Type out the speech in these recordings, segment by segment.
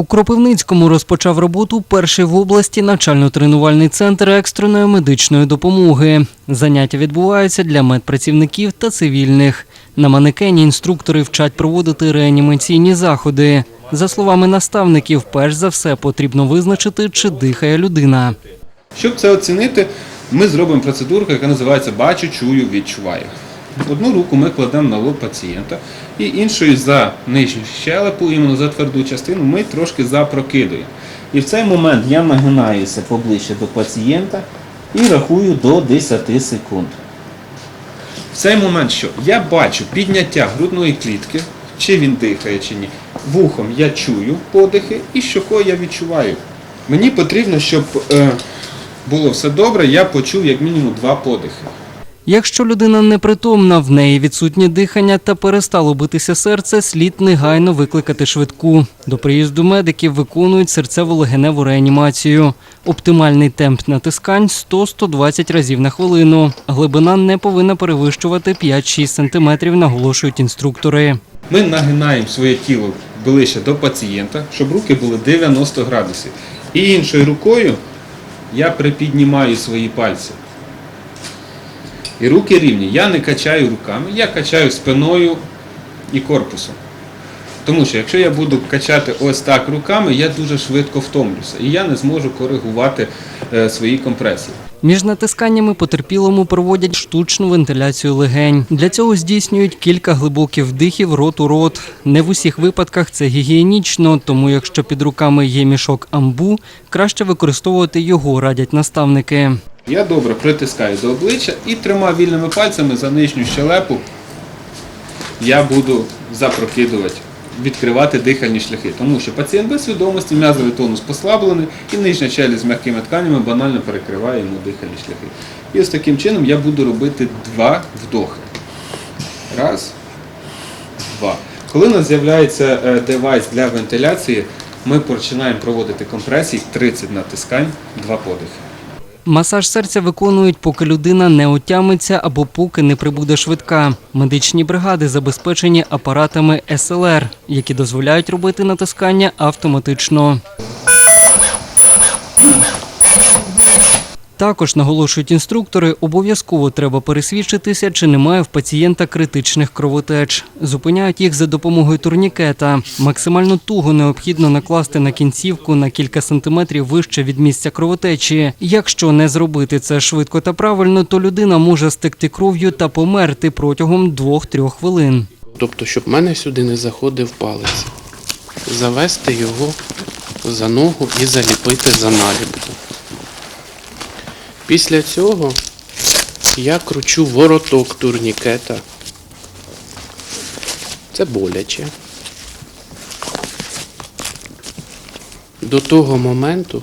У Кропивницькому розпочав роботу перший в області навчально-тренувальний центр екстреної медичної допомоги. Заняття відбуваються для медпрацівників та цивільних. На манекені інструктори вчать проводити реанімаційні заходи. За словами наставників, перш за все потрібно визначити, чи дихає людина. Щоб це оцінити, ми зробимо процедурку, яка називається бачу, чую, відчуваю. Одну руку ми кладемо на лоб пацієнта, і іншою за нижню щелепу, іменно за тверду частину, ми трошки запрокидуємо. І в цей момент я нагинаюся поближче до пацієнта і рахую до 10 секунд. В цей момент що? Я бачу підняття грудної клітки, чи він дихає, чи ні. Вухом я чую подихи і щокою я відчуваю. Мені потрібно, щоб е, було все добре, я почув як мінімум два подихи. Якщо людина непритомна, в неї відсутнє дихання та перестало битися серце, слід негайно викликати швидку. До приїзду медиків виконують серцево-легеневу реанімацію. Оптимальний темп натискань 100-120 разів на хвилину. Глибина не повинна перевищувати 5-6 см, наголошують інструктори. Ми нагинаємо своє тіло ближче до пацієнта, щоб руки були 90 градусів. І іншою рукою я припіднімаю свої пальці. І руки рівні. Я не качаю руками, я качаю спиною і корпусом. Тому що якщо я буду качати ось так руками, я дуже швидко втомлюся і я не зможу коригувати е, свої компресії. Між натисканнями потерпілому проводять штучну вентиляцію легень. Для цього здійснюють кілька глибоких вдихів рот у рот. Не в усіх випадках це гігієнічно, тому якщо під руками є мішок амбу, краще використовувати його, радять наставники. Я добре притискаю до обличчя і трьома вільними пальцями за нижню щелепу я буду запрокидувати, відкривати дихальні шляхи. Тому що пацієнт без свідомості, м'язовий тонус послаблений і нижня челюсть з м'якими тканями банально перекриває йому дихальні шляхи. І ось таким чином я буду робити два вдохи. Раз, два. Коли у нас з'являється е, девайс для вентиляції, ми починаємо проводити компресії 30 натискань, два подихи. Масаж серця виконують, поки людина не отямиться або поки не прибуде швидка. Медичні бригади забезпечені апаратами СЛР, які дозволяють робити натискання автоматично. Також наголошують інструктори, обов'язково треба пересвідчитися, чи немає в пацієнта критичних кровотеч. Зупиняють їх за допомогою турнікета. Максимально туго необхідно накласти на кінцівку на кілька сантиметрів вище від місця кровотечі. Якщо не зробити це швидко та правильно, то людина може стекти кров'ю та померти протягом 2-3 хвилин. Тобто, щоб в мене сюди не заходив палець. Завести його за ногу і заліпити за наліпку. Після цього я кручу вороток турнікета. Це боляче. До того моменту,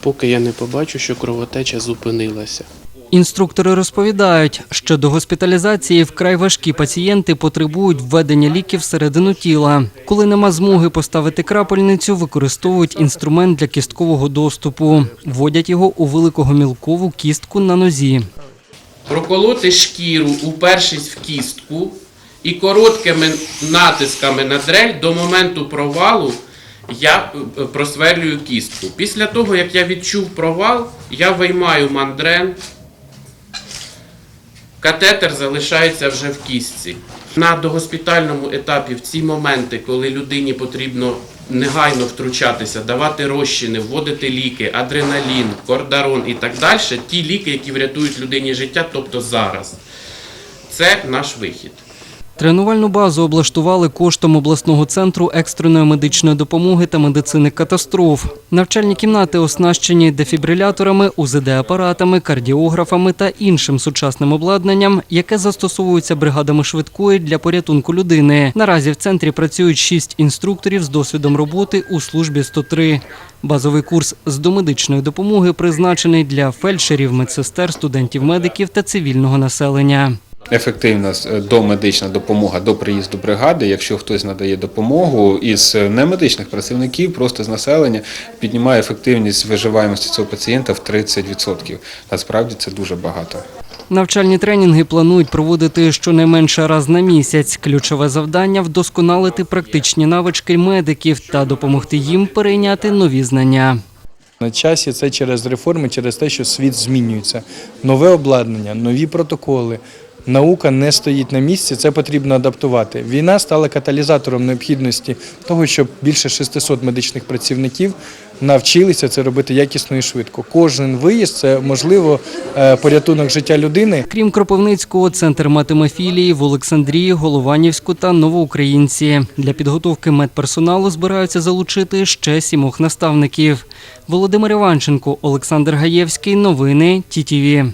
поки я не побачу, що кровотеча зупинилася. Інструктори розповідають, що до госпіталізації вкрай важкі пацієнти потребують введення ліків всередину тіла. Коли нема змоги поставити крапельницю, використовують інструмент для кісткового доступу. Вводять його у великогомілкову кістку на нозі. проколоти шкіру, упершись в кістку, і короткими натисками на дрель до моменту провалу я е, просверлюю кістку. Після того, як я відчув провал, я виймаю мандрен. Катетер залишається вже в кістці. На догоспітальному етапі в ці моменти, коли людині потрібно негайно втручатися, давати розчини, вводити ліки, адреналін, кордарон і так далі, ті ліки, які врятують людині життя, тобто зараз. Це наш вихід. Тренувальну базу облаштували коштом обласного центру екстреної медичної допомоги та медицини катастроф. Навчальні кімнати оснащені дефібриляторами, УЗД-апаратами, кардіографами та іншим сучасним обладнанням, яке застосовується бригадами швидкої для порятунку людини. Наразі в центрі працюють шість інструкторів з досвідом роботи у службі 103. Базовий курс з домедичної допомоги призначений для фельдшерів, медсестер, студентів-медиків та цивільного населення. Ефективна е, домедична допомога до приїзду бригади, якщо хтось надає допомогу із е, немедичних працівників, просто з населення, піднімає ефективність виживаємості цього пацієнта в 30%. Насправді це дуже багато. Навчальні тренінги планують проводити щонайменше раз на місяць. Ключове завдання вдосконалити практичні навички медиків та допомогти їм перейняти нові знання. На часі це через реформи, через те, що світ змінюється. Нове обладнання, нові протоколи. Наука не стоїть на місці, це потрібно адаптувати. Війна стала каталізатором необхідності того, щоб більше 600 медичних працівників навчилися це робити якісно і швидко. Кожен виїзд це можливо е, порятунок життя людини. Крім Кропивницького, центр матемофілії в Олександрії, Голованівську та Новоукраїнці. Для підготовки медперсоналу збираються залучити ще сімох наставників. Володимир Іванченко, Олександр Гаєвський. Новини ТІТІВІ.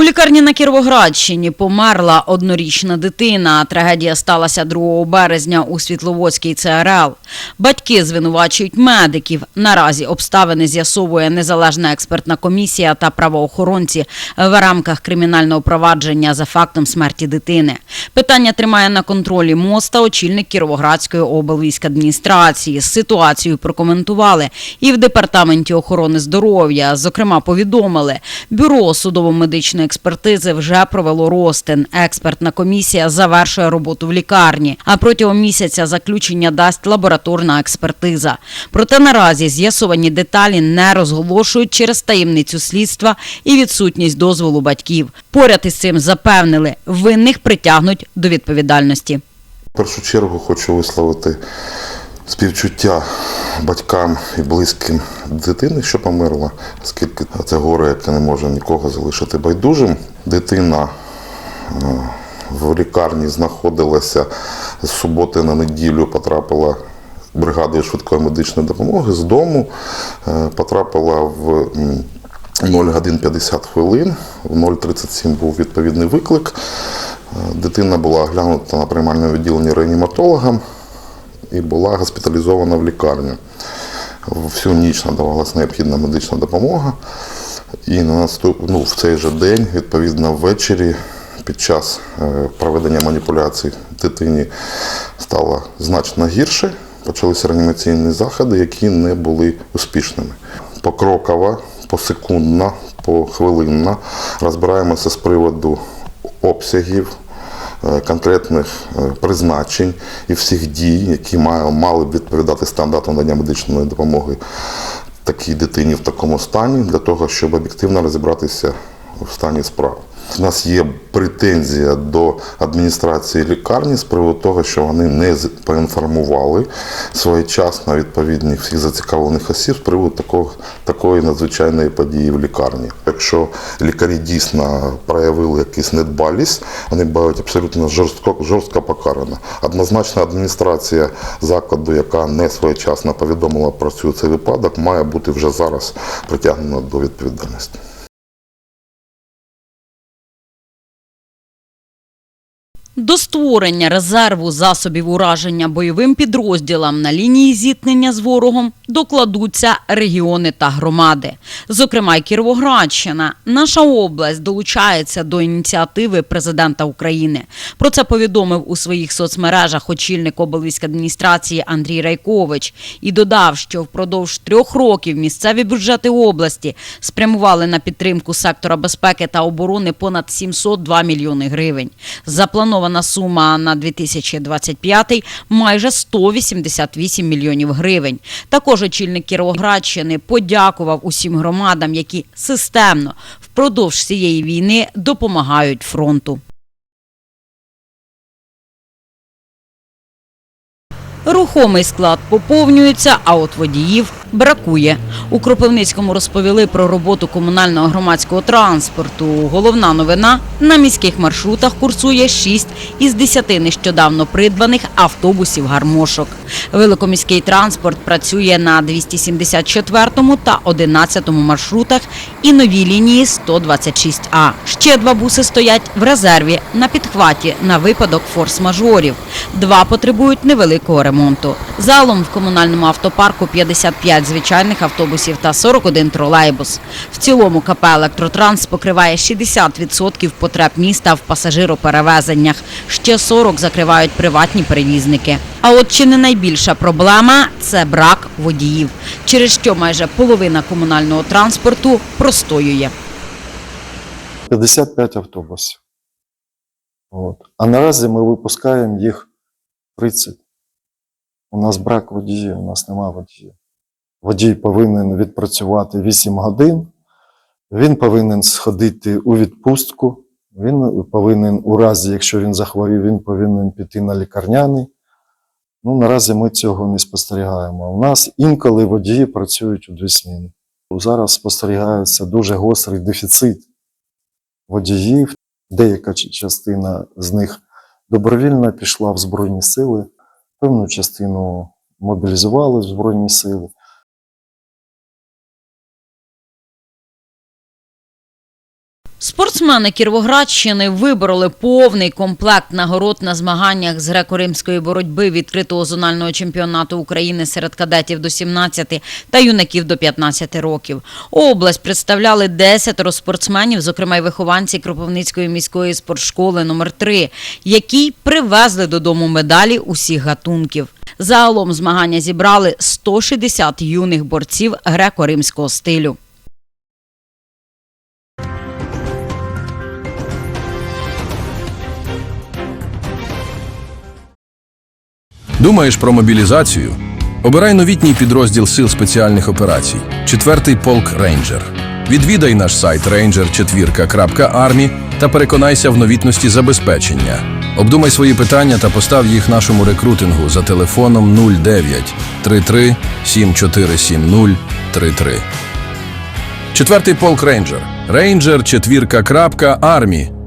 У лікарні на Кіровоградщині померла однорічна дитина. Трагедія сталася 2 березня у Світловодській ЦРЛ. Батьки звинувачують медиків. Наразі обставини з'ясовує незалежна експертна комісія та правоохоронці в рамках кримінального провадження за фактом смерті дитини. Питання тримає на контролі моста очільник Кіровоградської облвійськадміністрації. Ситуацію прокоментували і в департаменті охорони здоров'я. Зокрема, повідомили, бюро судово-медичної експертизи вже провело розтин. Експертна комісія завершує роботу в лікарні. А протягом місяця заключення дасть лабораторна експертиза. Проте наразі з'ясовані деталі не розголошують через таємницю слідства і відсутність дозволу батьків. Поряд із цим запевнили, винних притягнуть до відповідальності. В першу чергу хочу висловити співчуття батькам і близьким дитини, що померла, оскільки це горе, яке не може нікого залишити байдужим. Дитина е, в лікарні знаходилася з суботи на неділю, потрапила бригадою швидкої медичної допомоги з дому, е, потрапила в м, 0 годин 50 хвилин, в 0.37 був відповідний виклик. Е, Дитина була оглянута на приймальному відділенні реаніматологом і була госпіталізована в лікарню. Всю ніч надавалася необхідна медична допомога. І на наступ... ну, в цей же день, відповідно, ввечері, під час е, проведення маніпуляцій дитині стало значно гірше. Почалися реанімаційні заходи, які не були успішними. Покрокова, посекундно, похвилинно розбираємося з приводу обсягів, конкретних е, призначень і всіх дій, які мали б відповідати стандартам надання медичної допомоги такій дитині в такому стані, для того, щоб об'єктивно розібратися в стані справ. У нас є претензія до адміністрації лікарні з приводу того, що вони не поінформували своєчасно відповідних всіх зацікавлених осіб з приводу такого, такої надзвичайної події в лікарні. Якщо лікарі дійсно проявили якусь недбалість, вони будуть абсолютно жорстко, жорстко покарано. Однозначно, адміністрація закладу, яка не своєчасно повідомила про цю цей випадок, має бути вже зараз притягнена до відповідальності. До створення резерву засобів ураження бойовим підрозділам на лінії зіткнення з ворогом докладуться регіони та громади. Зокрема, й Кіровоградщина. Наша область долучається до ініціативи президента України. Про це повідомив у своїх соцмережах очільник облвійськадміністрації Андрій Райкович і додав, що впродовж трьох років місцеві бюджети області спрямували на підтримку сектора безпеки та оборони понад 702 мільйони гривень. Запланована сума на 2025 майже 188 мільйонів гривень. Також очільник Кіровоградщини подякував усім громадам, які системно впродовж цієї війни допомагають фронту. Рухомий склад поповнюється, а от водіїв бракує. У Кропивницькому розповіли про роботу комунального громадського транспорту. Головна новина – на міських маршрутах курсує 6 із 10 нещодавно придбаних автобусів гармошок. Великоміський транспорт працює на 274 та 11 маршрутах і нові лінії 126А. Ще два буси стоять в резерві на підхваті на випадок форс-мажорів. Два потребують невеликого ремонту. Залом в комунальному автопарку 55 звичайних автобусів та 41 тролейбус. В цілому КП «Електротранс» покриває 60% потреб міста в пасажироперевезеннях. Ще 40 закривають приватні перевізники. А от чи не найбільша проблема – це брак водіїв. через що майже половина комунального транспорту простоює. 55 автобусів. От. А наразі ми випускаємо їх 30. У нас брак водіїв, у нас немає водіїв. Водій повинен відпрацювати 8 годин, він повинен сходити у відпустку, він повинен, у разі, якщо він захворів, він повинен піти на лікарняний. Ну, наразі ми цього не спостерігаємо. У нас інколи водії працюють у дві зміни. Зараз спостерігається дуже гострий дефіцит водіїв. Деяка частина з них добровільно пішла в Збройні сили, певну частину мобілізували в Збройні сили. Спортсмени Кіровоградщини вибороли повний комплект нагород на змаганнях з греко-римської боротьби відкритого зонального чемпіонату України серед кадетів до 17 та юнаків до 15 років. Область представляли 10 спортсменів, зокрема й вихованці Кропивницької міської спортшколи номер 3 які привезли додому медалі усіх гатунків. Загалом змагання зібрали 160 юних борців греко-римського стилю. Думаєш про мобілізацію? Обирай новітній підрозділ Сил спеціальних операцій, 4-й полк Рейнджер. Відвідай наш сайт ranger4.army та переконайся в новітності забезпечення. Обдумай свої питання та постав їх нашому рекрутингу за телефоном 09 33 7470 33. Четвертий полк Рейнджер. Рейнджер четвірка крапка.